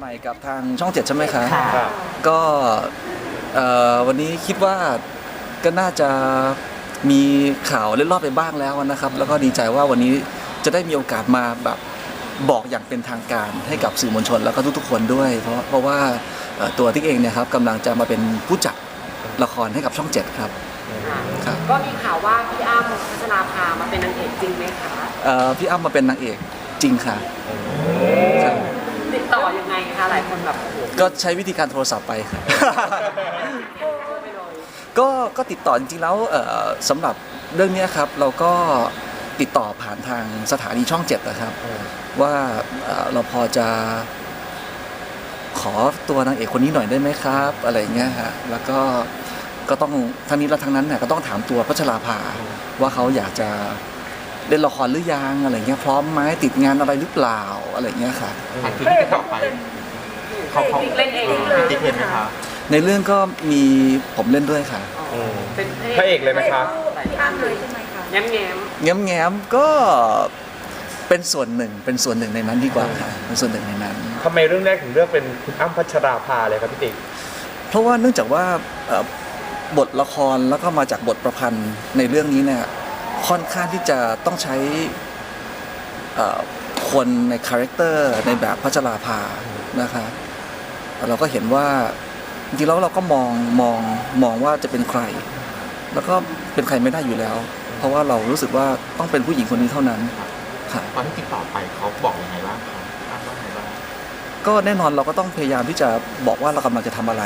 ใหม่กับทางช่องเจ็ดใช่ไหมคะค่ะ ครับก็เอ่อวันนี้คิดว่าก็น่าจะมีข่าวเล่นรอบไปบ้างแล้วนะครับ แล้วก็ดีใจว่าวันนี้จะได้มีโอกาสมาแบบบอกอย่างเป็นทางการให้กับสื่อมวลชนแล้วก็ทุกๆคนด้วย เพราะเพราะว่าเอ่อตัวติ๊กเองเนี่ยครับกำลังจะมาเป็นผู้จัดละครให้กับช่องเจ็ดครับ ครับ ก็มีข่าวว่าพี่อ้ำพัชราภามาเป็นนางเอกจริงไหมคะ เอ่อพี่อ้ำมาเป็นนางเอกจริงค่ะครับ ติดต่อยังไงคะหลายคนแบบโอ้โหก็ใช้วิธีการโทรศัพท์ไปครับไปเลยก็ก็ติดต่อจริงๆแล้วเอ่อสำหรับเรื่องเนี้ยครับ เราก็ติดต่อผ่านทางสถานีช่องเจ็ดนะครับ ว่าเอ่อเราพอจะขอตัวนางเอกคนนี้หน่อยได้ไหมครับ อะไรอย่างเงี้ยฮะแล้วก็ก็ต้องทั้งนี้และทั้งนั้นเนี่ยก็ต้องถามตัวพัชราภาว่าเขาอยากจะ เล่นละครหรือยังอะไรเงี้ยพร้อมไหมติดงานอะไรหรือเปล่าอะไรเงี้ยค่ะอันคือที่ติดต่อไปเขาเขาติ๊กเล่นเองนะติ๊กเห็นไหมคะในเรื่องก็มีผมเล่นด้วยค่ะอ๋อเป็นพระเอกเลยไหมคะพี่อ้ำเลยใช่ไหมคะแง้มแง้มแง้มแง้มๆก็เป็นส่วนหนึ่งเป็นส่วนหนึ่งในนั้นดีกว่าค่ะเป็นส่วนหนึ่งในนั้นทำไมเรื่องแรกถึงเลือกเป็นคุณอ้ำพัชราภาเลยครับพี่ติ๊กเพราะว่าเนื่องจากว่าเอ่อบทละครแล้วก็มาจากบทประพันธ์ในเรื่องนี้เนี่ย ค่อนข้างที่จะต้องใช้เอ่อคนในคาแรคเตอร์ในแบบพัชราภานะคะเราก็เห็นว่าจริงๆแล้วเราก็มองมองมองว่าจะเป็นใคร แล้วก็เป็นใครไม่ได้อยู่แล้ว เพราะว่าเรารู้สึกว่าต้องเป็นผู้หญิงคนนี้เท่านั้นค่ะตอนที่ติดต่อไปเขาบอกยังไงบ้างคะอ้างว่าไงบ้างก็แน่นอนเราก็ต้องพยายามที่จะบอกว่าเรากำลังจะทำอะไร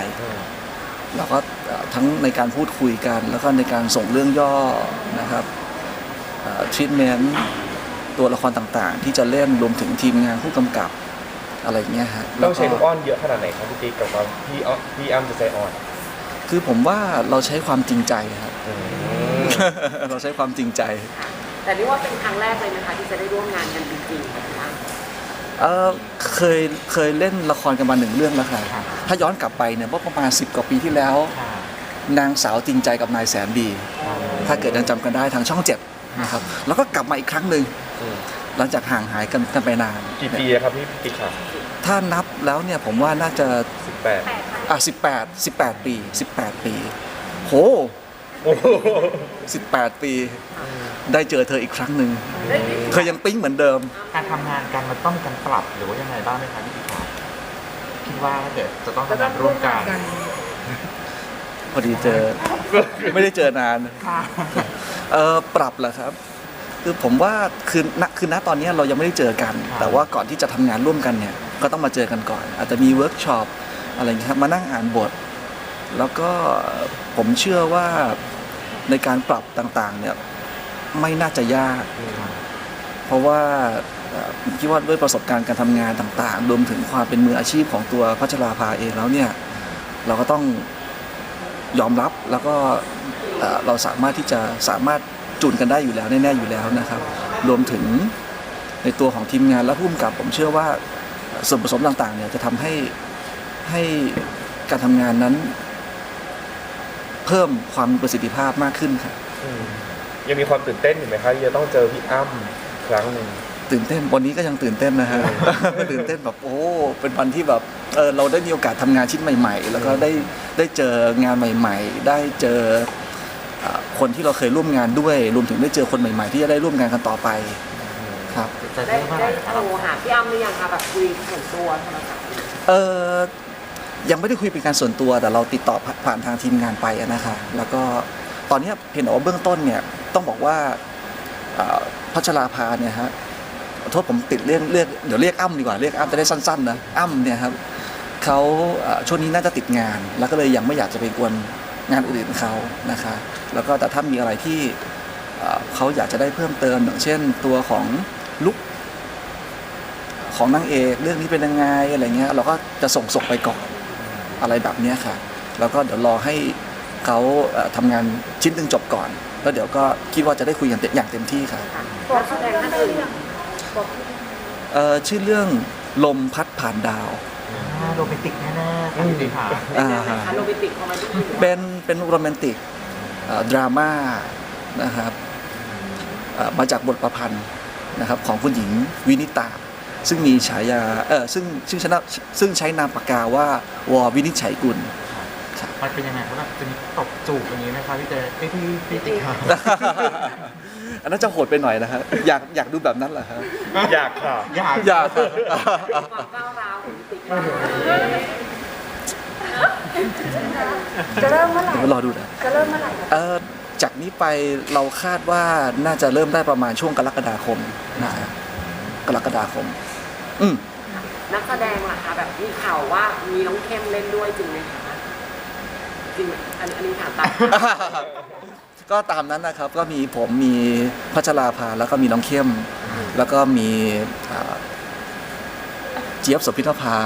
เราก็เอ่อทั้งในการพูดคุยกัน แล้วก็ในการส่งเรื่องย่อนะครับ ทรีทเมนต์ตัวละครต่างๆ ที่จะเล่นรวมถึงทีมงานผู้กำกับอะไรอย่างเงี้ยฮะต้องใช้แล้วลูกก็อ้อนเยอะขนาดไหนครับพี่ติ๊กกับว่าพี่อ้อพี่อ้ำจะใจอ่อนคือผมว่าเราใช้ความจริงใจครับเราใช้ความจริงใจค่ะแต่นี่ว่าเป็นครั้งแรกเลยนะคะที่จะได้ร่วมงานกันจริงๆกับพี่อ้ำเออเคยเคยเล่นละครกันมาหนึ่งเรื่องแล้วค่ะค่ะถ้าย้อนกลับไปเนี่ยเมื่อประมาณ 10 กว่าปีที่แล้วค่ะนางสาวจริงใจกับนายแสนดี ถ้าเกิดยังจำกันได้ทางช่องเจ็ด นะครับแล้วก็กลับมาอีกครั้งหนึ่งอืมหลังจากห่างหายกันกันไปนานกี่ปีอะครับพี่ติ๊กครับถ้านับแล้วเนี่ยผมว่าน่าจะสิบแปดอะสิบแปดสิบแปดปีสิบแปดปีโหโอ้โหสิบแปดปี ได้เจอเธออีกครั้งหนึ่งเธอยังปิ๊งเหมือนเดิม การทำงานกันมันต้องมีการปรับหรือว่ายังไงบ้างไหมคะพี่ติ๊กคะคิดว่าถ้าเกิดจะต้องทำงานร่วมกันพอดีเจอไม่ได้เจอนานค่ะ เออปรับเหรอครับ คือผมว่าคือณคือณตอนนี้เรายังไม่ได้เจอกัน แต่ว่าก่อนที่จะทำงานร่วมกันเนี่ยก็ต้องมาเจอกันก่อน อาจจะมีเวิร์กช็อปอะไรอย่างเงี้ยครับมานั่งอ่านบท แล้วก็ผมเชื่อว่าในการปรับต่างๆเนี่ยไม่น่าจะยาก เพราะว่าเอ่อผมคิดว่าด้วยประสบการณ์การทำงานต่างๆ รวมถึงความเป็นมืออาชีพของตัวพัชราภาเองแล้วเนี่ย เราก็ต้องยอมรับแล้วก็ เอ่อเราสามารถที่จะสามารถจูนกันได้อยู่แล้วแน่ๆอยู่แล้วนะครับ รวมถึงในตัวของทีมงานและผู้กำกับ ผมเชื่อว่าส่วนผสมต่างๆเนี่ยจะทำให้ให้การทำงานนั้น เพิ่มความมีประสิทธิภาพมากขึ้นครับอืมยังมีความตื่นเต้นอยู่ไหมครับที่จะต้องเจอพี่อ้ำครั้งหนึ่งตื่นเต้นวันนี้ก็ยังตื่นเต้นนะฮะตื่นเต้นแบบโอ้เป็นวันที่แบบเออเราได้มีโอกาสทำงานชิ้นใหม่ ๆ แล้วก็ได้ได้เจองานใหม่ ๆ ได้เจออ่า คนที่เราเคยร่วมงานด้วย รวมถึงได้เจอคนใหม่ ๆ ที่จะได้ร่วมงานกันต่อไปครับจะได้เรียกว่าได้อะไรคะโทรหาพี่อ้ำหรือยังคะแบบคุยส่วนตัวโทรศัพท์เออยังไม่ได้คุยเป็นการส่วนตัวแต่เราติดต่อผ่าผ่านทางทีมงานไปอะนะคะแล้วก็ตอนนี้เพียงแต่ว่าเบื้องต้นเนี่ยต้องบอกว่าเอ่อพัชราภาเนี่ยฮะขอโทษผมติดเรียกเรียกเดี๋ยวเรียกอ้ำดีกว่าเรียกอ้ำจะได้สั้นๆนะอ้ำเนี่ยครับเขาเอ่อช่วงนี้น่าจะติดงาน แล้วก็เลยยังไม่อยากจะไปกวนงานอื่นๆเขานะคะ แล้วก็แต่ถ้ามีอะไรที่เอ่อเขาอยากจะได้เพิ่มเติมอย่างเช่น ตัวของลุกของนางเอกเรื่องนี้เป็นยังไงอะไรเงี้ยเราก็จะส่งส่งไปก่อนอะไรแบบเนี้ยค่ะ แล้วก็เดี๋ยวรอให้เขาเอ่อทำงานชิ้นหนึ่งจบก่อน แล้วเดี๋ยวก็คิดว่าจะได้คุยกันเต็มอย่างเต็มที่ค่ะค่ะนักแสดงท่านอื่นเอ่อชื่อเรื่องลมพัดผ่านดาวอ่าโรแมนติกแน่ๆค่ะพี่ติ๊กค่ะเป็นยังไงคะโรแมนติกคอมเมดี้หรือว่าเป็นเป็นโรแมนติกเอ่อ ดราม่านะครับเอ่อมาจากบทประพันธ์นะครับของคุณหญิงวินิตา ซึ่งมีฉายาเออซึ่งซึ่งชนะซึ่งใช้นามปากกาว่าวอวินิจฉัยกุลครับมันเป็นยังไงครับแบบจะมีตบจูบอย่างนี้ไหมคะพี่เจเอ้ยพี่พี่ติ๊กครับอันนั้นจะโหดไปหน่อยนะฮะอยากอยากดูแบบนั้นเหรอครับอยากค่ะอยากอยากครับความก้าวร้าวของพี่ติ๊กมาก จะเริ่มเมื่อไหร่เดี๋ยวรอดูนะ จะเริ่มเมื่อไหร่คะเออจากนี้ไปเราคาดว่าน่าจะเริ่มได้ประมาณช่วงกรกฎาคมนะฮะกรกฎาคม อืมนักแสดงล่ะคะแบบมีข่าวว่ามีน้องเข้มเล่นด้วยจริงไหมคะจริงไหมอันอันนี้ถามตามก็ตามนั้นนะครับ ก็มีผมมีพัชราภาแล้วก็มีน้องเข้ม แล้วก็มีอ่าเจี๊ยบโสพิธภา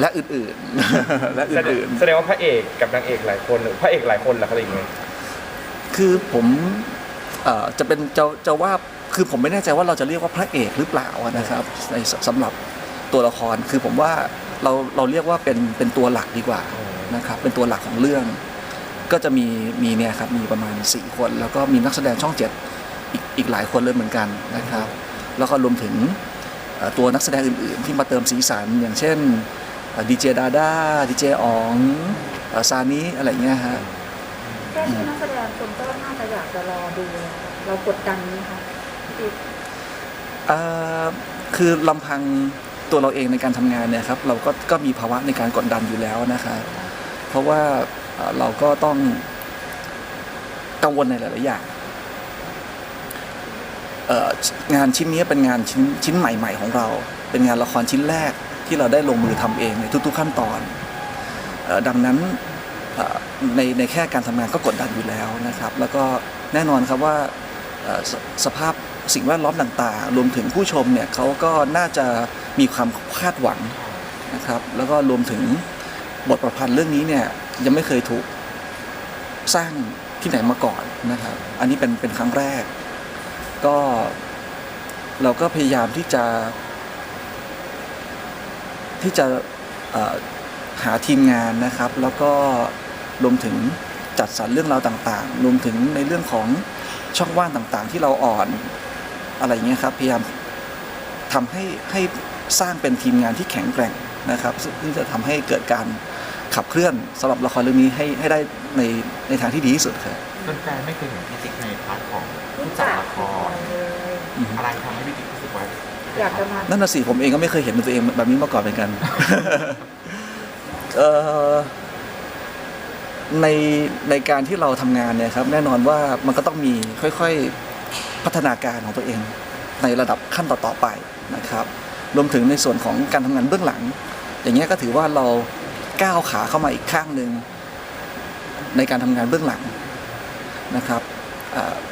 และอื่นๆ และแสดงอื่นแสดงว่าพระเอกกับนางเอกหลายคนหรือพระเอกหลายคนเหรอครับอะไรอย่างเงี้ยๆ คือผมเอ่อจะเป็นจะจะว่าคือผมไม่แน่ใจว่าเราจะเรียกว่าพระเอกหรือเปล่านะครับในสสำหรับตัวละครคือผมว่าเราเราเรียกว่าเป็นเป็นตัวหลักดีกว่านะครับเป็นตัวหลักของเรื่อง ก็จะมีมีเนี่ยครับมีประมาณ 4 คน แล้วก็มีนักแสดงช่องเจ็ดอีกอีกหลายคนเลยเหมือนกันนะครับ แล้วก็รวมถึงเอ่อตัวนักแสดงอื่นๆ ที่มาเติมสีสันอย่างเช่น ดีเจดาด้าดีเจอ๋องเอ่อซานิอะไรเงี้ยฮะแค่ที่นักแสดงคนก็น่าจะอยากจะรอดูแล้วเรากดดันไหมคะพี่ติ๊กเอ่อคือลำพังตัวเราเองในการทำงานเนี่ยครับเราก็ก็มีภาวะในการกดดันอยู่แล้วนะครับเพราะว่าเอ่อเราก็ต้องกังวลในหลาย ๆ อย่างเอ่องานชิ้นนี้เป็นงานชิ้นชิ้นใหม่ ๆ ของเรา เป็นงานละครชิ้นแรก ที่เราได้ลงมือทำเองในทุก ๆ ขั้นตอน ดังนั้นในในแค่การทำงานก็กดดันอยู่แล้วนะครับ แล้วก็แน่นอนครับว่าสสภาพสิ่งแวดล้อมต่างๆ รวมถึงผู้ชมเนี่ยเขาก็น่าจะมีความคาดหวังนะครับแล้วก็รวมถึงบทประพันธ์เรื่องนี้เนี่ยยังไม่เคยถูกสร้างที่ไหนมาก่อนนะครับ อันนี้เป็นเป็นครั้งแรก ก็เราก็พยายามที่จะ ที่จะเอ่อหาทีมงานนะครับ แล้วก็รวมถึงจัดสรรเรื่องราวต่างๆ รวมถึงในเรื่องของช่องว่างต่างๆ ที่เราอ่อนอะไรเงี้ยครับพยายามทำให้ให้สร้างเป็นทีมงานที่แข็งแกร่งนะครับ ซึ่งที่จะทำให้เกิดการขับเคลื่อนสำหรับละครเรื่องนี้ให้ให้ได้ในในทางที่ดีที่สุดครับแฟนๆไม่เคยเห็นพี่ติ๊กในพาร์ทของผู้ผู้จัจัดดละครเลยอืมอะไรทำให้พี่ติ๊กรู้สึกว่า อยากจะมานั่นน่ะสิผมเองก็ไม่เคยเห็นตัวเองแบบนี้มาก่อนเหมือนกันเออในในการที่เราทำงานเนี่ยครับ แน่นอนว่ามันก็ต้องมีค่อยๆพัฒนาการของตัวเอง ในระดับขั้นต่อๆไปนะครับ รวมถึงในส่วนของการทำงานเบื้องหลัง อย่างเงี้ยก็ถือว่าเราก้าวขาเข้ามาอีกข้างหนึ่งในการทำงานเบื้องหลังนะครับ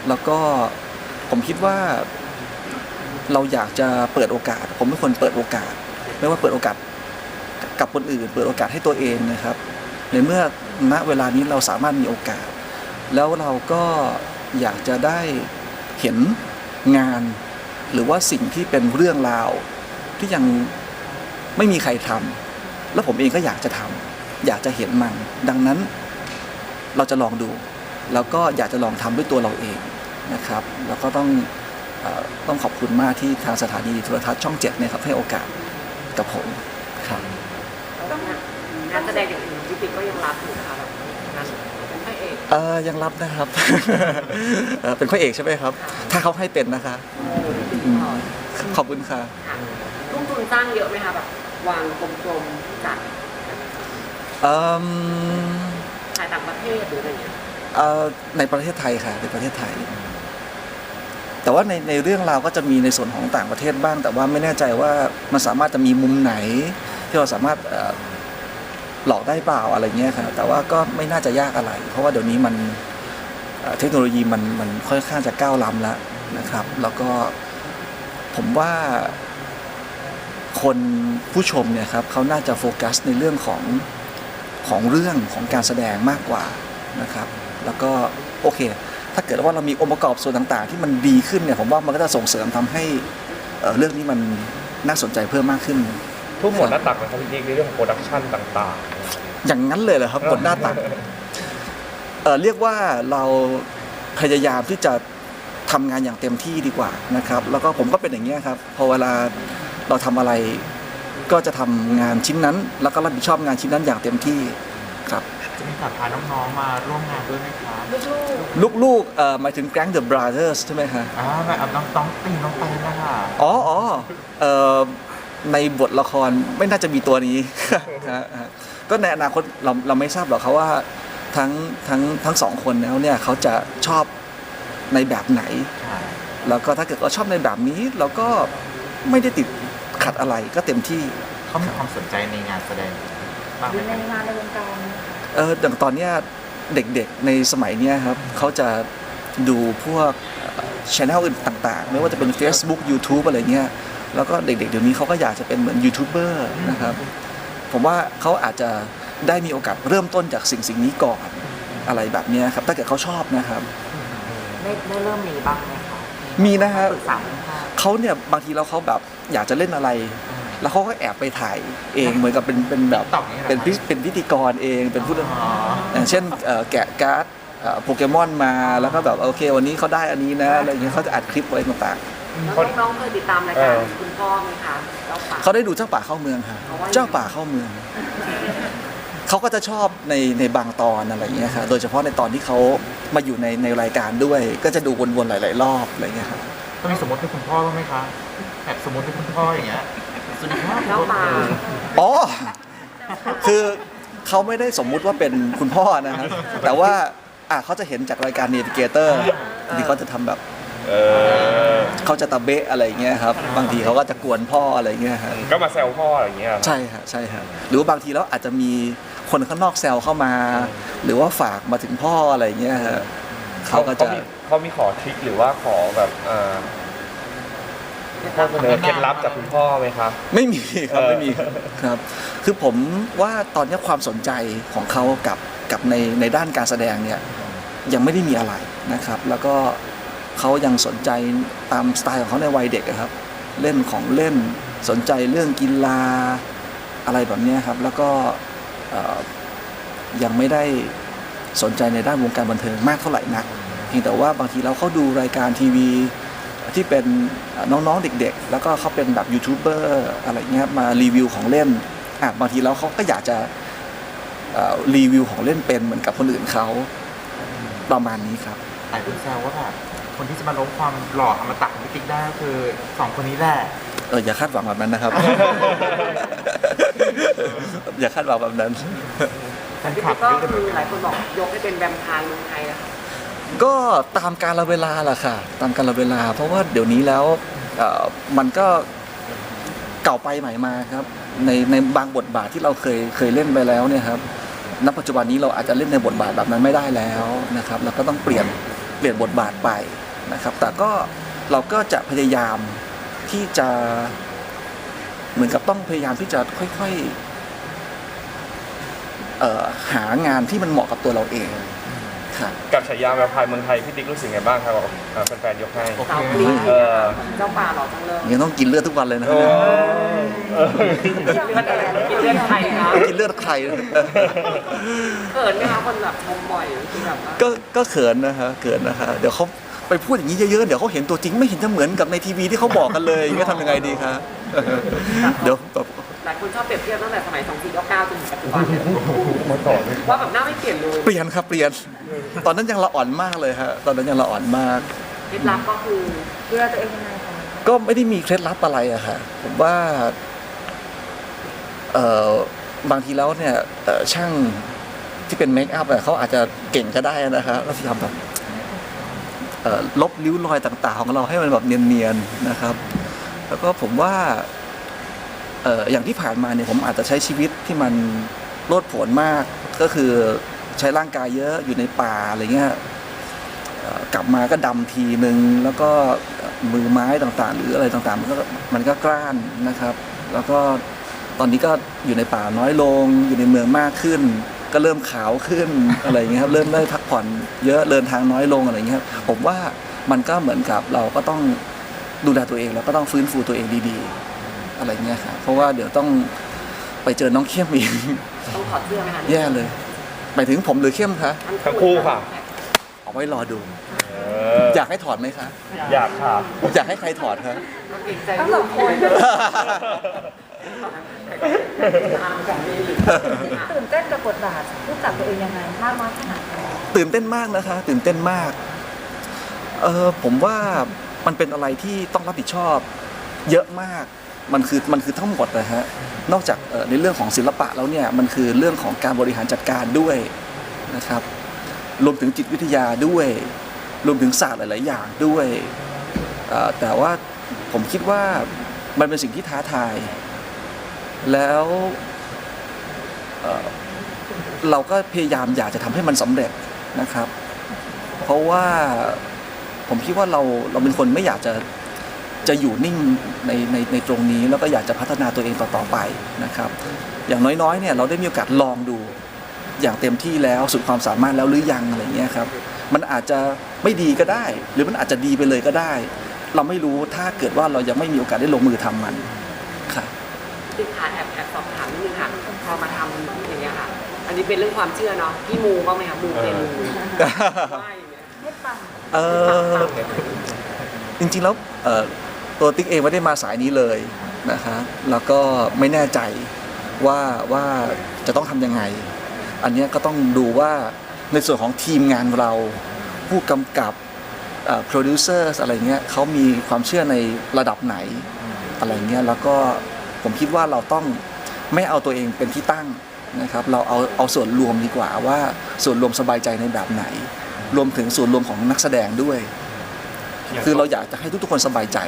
แล้วก็ผมคิดว่า เราอยากจะเปิดโอกาส ผมเป็นคนเปิดโอกาส ไม่ว่าเปิดโอกาสกับคนอื่น เปิดโอกาสให้ตัวเองนะครับ ในเมื่อณเวลานี้เราสามารถมีโอกาส แล้วเราก็อยากจะได้เห็นงาน หรือว่าสิ่งที่เป็นเรื่องราว ที่ยังไม่มีใครทำแล้วผมเองก็อยากจะทำอยากจะเห็นมัน ดังนั้นเราจะลองดู แล้วก็อยากจะลองทำด้วยตัวเราเองนะครับ แล้วก็ต้อง ต้องขอบคุณมากที่ทางสถานีโทรทัศน์ช่องเจ็ดเนี่ยครับให้โอกาสกับผมครับต้องงานแสดงอย่างอื่นพี่ติ๊กก็ยังรับอยู่ค่ะแบบงานเป็นพระเอกเออยังรับนะครับ เอ่อเป็นพระเอกใช่ไหมครับ ถ้าเขาให้เป็นนะคะ อืม ขอบคุณค่ะค่ะทุ่มทุนสร้างเยอะไหมคะแบบวางกลมๆจัดเอิ่มถ่ายต่างประเทศหรืออะไรเงี้ย เอ่อในประเทศไทยค่ะในประเทศไทย แต่ว่าในในเรื่องราวก็จะมีในส่วนของต่างประเทศบ้าง แต่ว่าไม่แน่ใจว่ามันสามารถจะมีมุมไหน ที่เราสามารถหลอกได้เปล่าอะไรเงี้ยครับแต่ว่าก็ไม่น่าจะยากอะไร เพราะว่าเดี๋ยวนี้มันเอ่อเทคโนโลยีมันมันค่อนข้างจะก้าวล้ำแล้วนะครับ แล้วก็ผมว่าคนผู้ชมเนี่ยครับเขาน่าจะโฟกัสในเรื่องของของเรื่องของการแสดงมากกว่านะครับ แล้วก็โอเค ถ้าเกิดว่าเรามีองค์ประกอบส่วนต่างๆ ที่มันดีขึ้นเนี่ยผมว่ามันก็จะส่งเสริมทำให้เอ่อเรื่องนี้มันน่าสนใจเพิ่มมากขึ้น ทุกหมวดหน้าตักนะครับพี่ติ๊กในเรื่องของโปรดักชันต่างอย่างนั้นเลยเหรอครับบนหน้าตักเอ่อเรียกว่าเราพยายามที่จะทำงานอย่างเต็มที่ดีกว่านะครับ แล้วก็ผมก็เป็นอย่างนี้ยครับพอเวลาเราทำอะไรก็จะทำงานชิ้นนั้น แล้วก็รับผิดชอบงานชิ้นนั้นอย่างเต็มที่ครับ จะมีการพาน้องๆมาร่วมงานด้วยไหมคะลูกลูกๆเอ่อหมายถึง Gang the Brothers ใช่ไหมฮะ อ่าแบบเอาน้องต้องตีน้องเต้นนะคะอ๋ออ๋อเอ่อในบทละครไม่น่าจะมีตัวนี้ ฮะฮะก็ในอนาคตเราเราไม่ทราบหรอกครับว่าทั้งทั้งทั้งสองคนแล้วเนี่ยเขาจะชอบในแบบไหน ค่ะ แล้วก็ถ้าเกิดเขาชอบในแบบนี้เราก็ไม่ได้ติดขัดอะไรก็เต็มที่ เขามีความสนใจในงานแสดงบ้างหไหรืมอในคะงานในวงการ เอออย่างตอนเนี้ยเด็กๆในสมัยเนี้ยครับเขาจะดูพวกช่องอื่นต่างๆ ไม่ว่าจะเป็น Facebook YouTube อะไรเงี้ยแล้วก็เด็กๆเดี๋ยวนี้เขาก็อยากจะเป็นเหมือนยูทูบเบอร์นะครับ ผมว่าเขาอาจจะได้มีโอกาสเริ่มต้นจากสิ่งสิ่งนี้ก่อนอะไรแบบเนี้ยครับถ้าเกิดเขาชอบนะครับ ได้ได้เริ่มมีบ้างไหมคะมีนะฮะปรึกษาคุณพ่อเขาเนี่ยบางทีแล้วเขาแบบอยากจะเล่นอะไร แล้วเขาก็แอบไปถ่ายเองเหมือนกับเป็นเป็นแบบตอบอย่างนี้หรอเป็นพิเป็นพิธีกรเองเป็นผู้อ๋ออย่างเช่นเอ่อแกะการ์ดเอ่อโปเกมอนมาแล้วก็แบบโอเค วันนี้เขาได้อันนี้นะอะไรอย่างเงี้ยเขาจะอัดคลิปไว้ต่างแล้วน้องๆเคยติดตามรายการคุณพ่อไหมคะเจ้าป่าๆเขาได้ดูเจ้าป่าเข้าเมืองค่ะเขาว่ายังไงเจ้าป่าเข้าเมืองเขาก็จะชอบในในบางตอนอะไรอย่างเงี้ยค่ะโดยเฉพาะในตอนที่เขามาอยู่ในในรายการด้วย ก็จะดูวนๆหลาย ๆ รอบอะไรอย่างเงี้ยครับต้องมีสมมติเป็นคุณพ่อบ้างไหมคะแบบสมมติเป็นคุณพ่ออย่างเงี้ย สวัสดีครับเจ้าป่าอ๋อ คือเขาไม่ได้สมมุติว่าเป็นคุณพ่อนะครับ แต่ว่าอะเขาจะเห็นจากรายการ Navigator ที่เขาจะทำแบบเออเขาจะตะเบะอะไรอย่างเงี้ยครับ บางทีเขาก็จะกวนพ่ออะไรอย่างเงี้ยครับ ก็มาแซวพ่ออะไรอย่างเงี้ยเหรอใช่ฮะใช่ฮะหรือว่าบางทีแล้วอาจจะมีคนข้างนอกแซวเข้ามา หรือว่าฝากมาถึงพ่ออะไรอย่างเงี้ยฮะเขาก็จะมีเขามีขอทริคหรือว่าขอแบบเอ่อ ข้อเสนอเคล็ดลับจากคุณพ่อไหมคะไม่มีครับเออไม่มีครับ คือผมว่าตอนนี้ความสนใจของเขากับกับในในด้านการแสดงเนี่ยยังไม่ได้มีอะไรนะครับ แล้วก็เขายังสนใจตามสไตล์ของเขาในวัยเด็กอะครับ เล่นของเล่นสนใจเรื่องกีฬาอะไรแบบเนี้ยครับ แล้วก็เอ่อยังไม่ได้สนใจในด้านวงการบันเทิงมากเท่าไหร่นักเพียงแต่ว่าบางทีเราเขาดูรายการทีวี ที่เป็นน้องๆเด็กๆ แล้วก็เขาเป็นแบบยูทูบเบอร์อะไรเงี้ยมารีวิวของเล่นอะบางทีแล้วเขาก็อยากจะเอ่อรีวิวของเล่นเป็นเหมือนกับคนอื่นเขาประมาณนี้ครับหลายคนแซวว่าแบบคนที่จะมาล้มความหล่ออมตะของพี่ติ๊กได้ก็คือสองคนนี้แหละเอออย่าคาดหวังแบบนั้นนะครับ อย่าคาดหวังแบบนั้นแฟนพี่คลัติ๊บกก็เยอะเลยคือหลายคนบอกยกให้เป็นแวมไพร์เมืองไทยนะคะ ก็ตามการละเวลาแหละค่ะ ตามการละเวลา เพราะว่าเดี๋ยวนี้แล้วเอ่อมันก็เก่าไปใหม่มาครับ ในในบางบทบาทที่เราเคยเคยเล่นไปแล้วเนี่ยครับณปัจจุบันนี้เราอาจจะเล่นในบทบาทแบบนั้นไม่ได้แล้วนะครับเราก็ต้องเปลี่ยนเปลี่ยนบทบาทไปนะครับ แต่ก็เราก็จะพยายามที่จะเหมือนกับต้องพยายามที่จะค่อยๆเอ่อหางานที่มันเหมาะกับตัวเราเอง กับฉายาแวมไพร์เมืองไทยพี่ติ๊กรู้สึกไงบ้างครับเอ่อแฟนๆยกให้โอเคสาวกรี๊ดเออเจ้าป่าหล่อจังเลยยังต้องกินเลือดทุกวันเลยนะโอ้เออกินเลือดอะไรกินเลือดใครคะกินเลือดใครเขินไหมคะคนแบบชมบ่อยคือแบบว่าก็ก็เขินนะฮะเขินนะฮะเดี๋ยวเขาไปพูดอย่างนี้เยอะๆ เดี๋ยวเขาเห็นตัวจริงไม่เห็นจะเหมือนกับในทีวีที่เขาบอกกันเลยก็ทำยังไงดีคะเดี๋ยวแบบห ลายคนชอบเปรียบเทียบตั้งแต่สมัย 2499จนถึงปัจจุบันเนี่ยมาต่อเลยว่าแบบหน้าไม่เปลี่ยนเลยเปลี่ยนครับเปลี่ยน ตอนนั้นยังละอ่อนมากเลยฮะตอนนั้นยังละอ่อนมาก เคล็ดลับก็คือดูแลตัวเองยังไงคะก็ไม่ได้มีเคล็ดลับอะไรอะค่ะผมว่าเอ่อบางทีแล้วเนี่ยเอ่อช่างที่เป็นเมคอัพอะเขาอาจจะเก่งก็ได้นะครับแล้วพยายามแบบเอ่อลบริ้วรอยต่าง ๆ ของเราให้มันแบบเนียนๆนะครับ แล้วก็ผมว่า เอออย่างที่ผ่านมาเนี่ยผมอาจจะใช้ชีวิตที่มันโลดโผนมากก็คือใช้ร่างกายเยอะอยู่ในป่าอะไรเงี้ยกลับมาก็ดำทีหนึ่งแล้วก็มือไม้ต่างๆ หรืออะไรต่างๆ มันก็มันก็กล้านนะครับ แล้วก็ตอนนี้ก็อยู่ในป่าน้อยลง อยู่ในเมืองมากขึ้น ก็เริ่มขาวขึ้นอะไรเงี้ยครับเริ่มได้พักผ่อนเยอะเดินทางน้อยลงอะไรเงี้ยครับผมว่ามันก็เหมือนกับเราก็ต้องดูแลตัวเองแล้วก็ต้องฟื้นฟูตัวเองดีๆ อะไรเงี้ยครับเพราะว่าเดี๋ยวต้องไปเจอน้องเข้มอีกต้องถอดเสื้อไหมคะแย่เลยหมายถึงผมหรือเข้มคะทั้งคู่ค่ะ เอาไว้รอดูเออออยากให้ถอดไหมคะ อยากค่ะ อยากให้ใครถอดคะก็เกรงใจทั้งสองคนตามแบบนี้ตื่นเต้นกับบทบาทผู้จับตัวเองยังไงมากน้อยขนาดไหนตื่นเต้นมากนะคะ ตื่นเต้นมากเออผมว่ามันเป็นอะไรที่ต้องรับผิดชอบ เยอะมาก มันคือมันคือทั้งหมดนะฮะนอกจากในเรื่องของศิลปะแล้วเนี่ยมันคือเรื่องของการบริหารจัดการด้วยนะครับ รวมถึงจิตวิทยาด้วย รวมถึงศาสตร์หลาย ๆ อย่างด้วย แต่ว่าผมคิดว่ามันเป็นสิ่งที่ท้าทาย แล้วเราก็พยายามอยากจะทำให้มันสำเร็จนะครับ เพราะว่าผมคิดว่าเราเราเป็นคนไม่อยากจะ จะอยู่นิ่งในในในตรงนี้ แล้วก็อยากจะพัฒนาตัวเองต่อต่อไปนะครับ อย่างน้อยๆเนี่ยเราได้มีโอกาสลองดูอย่างเต็มที่แล้วสุดความสามารถแล้วหรือยังอะไรเงี้ยครับมันอาจจะไม่ดีก็ได้ หรือมันอาจจะดีไปเลยก็ได้ เราไม่รู้ถ้าเกิดว่าเรายังไม่มีโอกาสได้ลงมือทำมันค่ะติดขาแอบแอบสอบถามนิดนึงค่ะพอมาทำอย่างเงี้ยค่ะ อันนี้เป็นเรื่องความเชื่อเนาะพี่มูบ้างไหมคะมูเป็นมูว่าอย่างเงี้ยให้ปังเออจริงๆแล้วเอ่อ ตัวติ๊กเองไม่ได้มาสายนี้เลยนะคะแล้วก็ไม่แน่ใจว่าว่าจะต้องทำยังไง อันนี้ก็ต้องดูว่าในส่วนของทีมงานเรา ผู้กำกับโปรดิวเซอร์อะไรเงี้ยเขามีความเชื่อในระดับไหนอะไรเงี้ยแล้วก็ผมคิดว่าเราต้องไม่เอาตัวเองเป็นที่ตั้งนะครับเราเอาเอาส่วนรวมดีกว่าว่าส่วนรวมสบายใจในแบบไหน รวมถึงส่วนรวมของนักแสดงด้วย คือเราอยากจะให้ทุกๆคนสบายใจ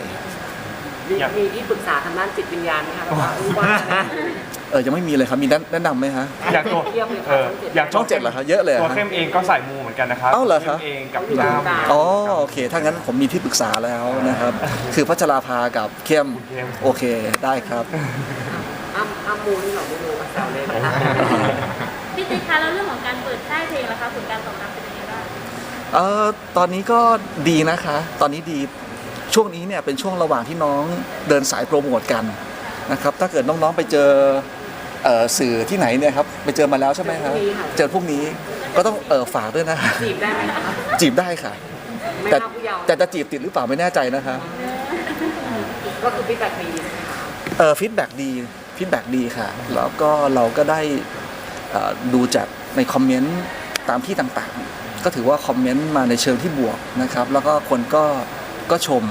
มีมีที่ปรึกษาทางด้านจิตวิญญาณไหมคะแบบว่าเออว่าอะไรเออยังไม่มีเลยครับมีแนะแนะนำไหมฮะ อย่างตัวเทียบเลยเอค่ะอช่องเจ็ดอย่างช่องเจ็ดเหรอครับเยอะเลยเหรอตัวฮะเข้มเองก็ใส่มูเหมือนกันนะครับเอ้าเหรอครับเข้มเองกับพี่ดาวเนี่ยอ๋อโอเค ถ้างั้นผมมีที่ปรึกษาแล้วนะครับ คือพัชราภากับเข้มเข้ม โอเคได้ครับ อ้ำอ้ำมูนี่เราไม่รู้กับแซวเลยนะคะ พี่ติ๊กคะแล้วเรื่องของการเปิดค่ายเพลงล่ะคะผลการตอบรับเป็นยังไงบ้าง เออตอนนี้ก็ดีนะคะ ตอนนี้ดีช่วงนี้เนี่ยเป็นช่วงระหว่างที่น้องเดินสายโปรโมทกันนะครับ ถ้าเกิดน้องๆไปเจอเอ่อสื่อที่ไหนเนี่ยครับไปเจอมาแล้วใช่ไหมครับเจอพรุ่งนี้ก็ต้องเออฝากด้วยนะจีบได้ไหมคะจีบได้ค่ะไม่แต่น่าผู้เยาว์แต่จะจีบติดหรือเปล่าไม่แน่ใจนะคะก็คือพี่แบกดีใช่ไหมคะเออฟีดแบ็ดีฟีดแบ็ดีค่ะ แล้วก็เราก็ได้เอ่อดูจากในคอมเมนต์ตามที่ต่างๆ ก็ถือว่าคอมเมนต์มาในเชิงที่บวกนะครับ แล้วก็คนก็ก็ชม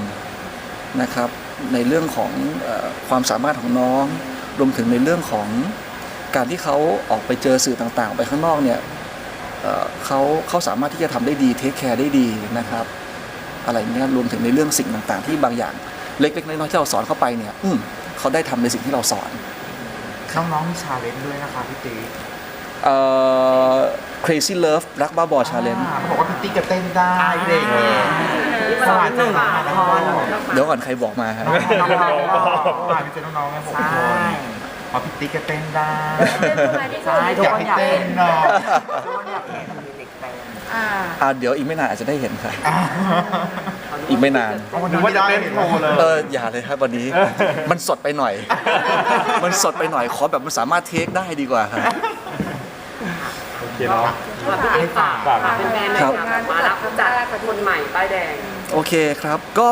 นะครับในเรื่องของอความสามารถของน้อง รวมถึงในเรื่องของการที่เขาออกไปเจอสื่อต่างๆ ไปข้างนอกเนี่ยเขาเขาสามารถที่จะทำได้ดีเทคแคร์ได้ดีนะครับ อะไรเงี้ยรวมถึงในเรื่องสิ่งต่างๆ ที่บางอย่างเล็กๆน้อยๆที่เราสอนเข้าไปเนี่ย อืมเขาได้ทำในสิ่งที่เราสอนน้องๆมีชาเลนจ์ด้วยนะคะพี่ติ๊ก เอ่อ crazy love รักบ้าบอชาเลนอ่เขาบอกว่าพี่ติ๊กจะเต้นได้เด็กเนี่ยนี่สมาวัสหดีนึ่งค่ะละครเดี๋ยวก่อนใครบอกมาฮะน้องๆเมื่อวานพี่เจอน้องๆไงหกคนพอพี่ติ๊กจะเต้นได้เต้นทำไมที่เขาอยากให้เต้นเนาะอ่าอ่าเดี๋ยวอีกไม่นานอาจจะได้เห็นค่ะอีกไม่นานหรือว่าจะเต้นโชว์เลยเอออย่าเลยครับวันนี้ มันสดไปหน่อย มันสดไปหน่อยขอแบบมันสามารถเทคได้ดีกว่าครับโอ เคเนาะฝากพี่ติ๊กฝากฝากฝาก เป็นแฟนๆหน่อยครับค่ะมารับจัดคนใหม่ป้ายแดง โอเคครับก็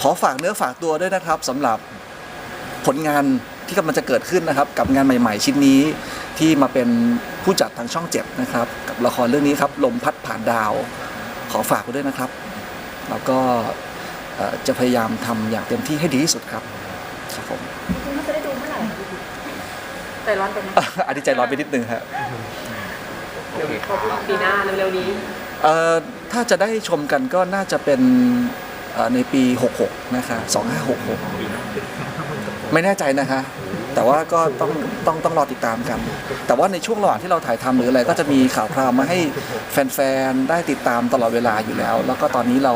ขอฝากเนื้อฝากตัวด้วยนะครับสำหรับผลงานที่กำลังจะเกิดขึ้นนะครับ กับงานใหม่ ๆ ชิ้นนี้ที่มาเป็นผู้จัดทางช่องเจ็ดนะครับ กับละครเรื่องนี้ครับลมพัดผ่านดาว ขอฝากไว้ด้วยนะครับ แล้วก็เอ่อจะพยายามทำอย่างเต็มที่ให้ดีที่สุดครับครับผม จริงๆมันจะได้ดูเมื่อไหร่คะพี่ติ๊กแต่ร้อนไปไหม อันนี้ใจร้อนไปนิดนึงฮะ เดี๋ยวเขาพูดปีหน้าเร็วๆนี้ เอ่อถ้าจะได้ชมกันก็น่าจะเป็นเอ่อในปี 66 นะคะ 2566 ไม่แน่ใจนะคะ แต่ว่าก็ต้องต้องต้องรอติดตามกัน แต่ว่าในช่วงระหว่างที่เราถ่ายทำหรืออะไรก็จะมีข่าวคราวมาให้แฟนๆ ได้ติดตามตลอดเวลาอยู่แล้ว แล้วก็ตอนนี้เรา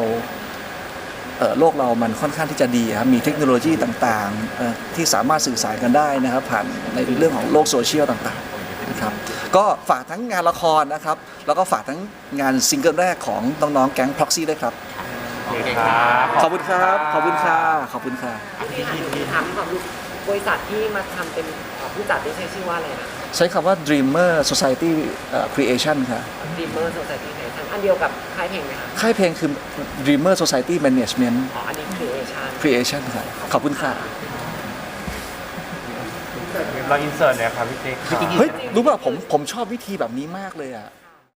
เอ่อโลกเรามันค่อนข้างที่จะดีครับมีเทคโนโลยีต่างๆเอ่อที่สามารถสื่อสารกันได้นะครับ ผ่านในเรื่องของโลกโซเชียลต่างๆนะครับ ก็ฝากทั้งงานละครนะครับ แล้วก็ฝากทั้งงานซิงเกิลแรกของน้องๆแก๊ง Proxy ด้วยครับ โอเคครับขอบคุณครับ ขอบคุณค่ะ ขอบคุณค่ะ พี่ถามถามความรู้บริษัทที่มาทำเป็นเอ่อผู้จัดนี่ใช้ชื่อว่าอะไรนะใช้คำว่า Dreamer Society เอ่อ Creation ค่ะ Dreamer Society Creation อันเดียวกับค่ายเพลงไหมคะค่ายเพลงคือ Dreamer Society Management อ๋ออันนี้ Creation Creation ค่ะ ขอบคุณค่ะ เราอินเสิร์ตเนี่ยครับพี่ติ๊ก เฮ้ยรู้ป่ะผมผมชอบวิธีแบบนี้มากเลยอะค่ะ